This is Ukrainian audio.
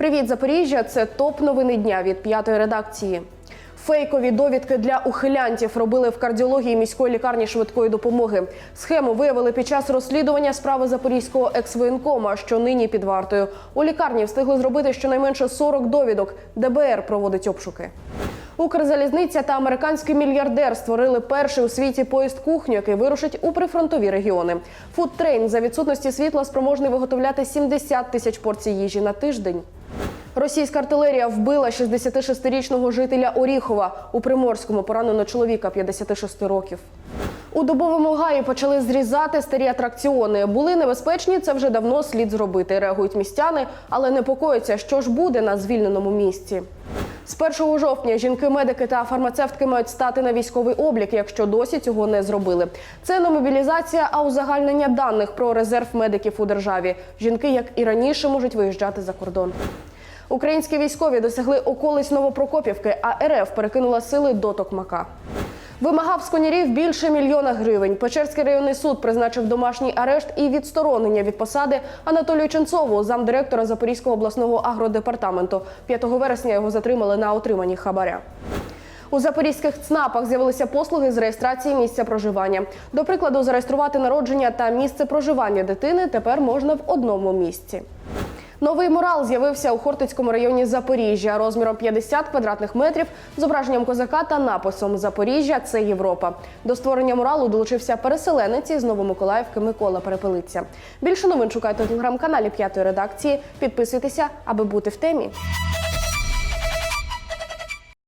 Привіт, Запоріжжя! Це топ новини дня від п'ятої редакції. Фейкові довідки для ухилянтів робили в кардіології міської лікарні швидкої допомоги. Схему виявили під час розслідування справи запорізького екс-воєнкома, що нині під вартою. У лікарні встигли зробити щонайменше 40 довідок. ДБР проводить обшуки. Укрзалізниця та американський мільярдер створили перший у світі поїзд кухню, який вирушить у прифронтові регіони. Фудтрейн за відсутності світла спроможний виготовляти 70 тисяч порцій їжі на тиждень. Російська артилерія вбила 66-річного жителя Оріхова. У Приморському поранено чоловіка 56 років. У Дубовому гаї почали зрізати старі атракціони. Були небезпечні, це вже давно слід зробити. Реагують містяни, але непокоїться, що ж буде на звільненому місці. З 1 жовтня жінки-медики та фармацевтки мають стати на військовий облік, якщо досі цього не зробили. Це не мобілізація, а узагальнення даних про резерв медиків у державі. Жінки, як і раніше, можуть виїжджати за кордон. Українські військові досягли околиць Новопрокопівки, а РФ перекинула сили до Токмака. Вимагав з конярів більше мільйона гривень. Печерський районний суд призначив домашній арешт і відсторонення від посади Анатолію Ченцову, замдиректора Запорізького обласного агродепартаменту. 5 вересня його затримали на отриманні хабаря. У запорізьких ЦНАПах з'явилися послуги з реєстрації місця проживання. До прикладу, зареєструвати народження та місце проживання дитини тепер можна в одному місці. Новий мурал з'явився у Хортицькому районі Запоріжжя розміром 50 квадратних метрів, зображенням козака та написом Запоріжжя це Європа. До створення муралу долучився переселенець із Новомиколаївки Микола Перепелиця. Більше новин шукайте у телеграм-каналі п'ятої редакції. Підписуйтеся, аби бути в темі.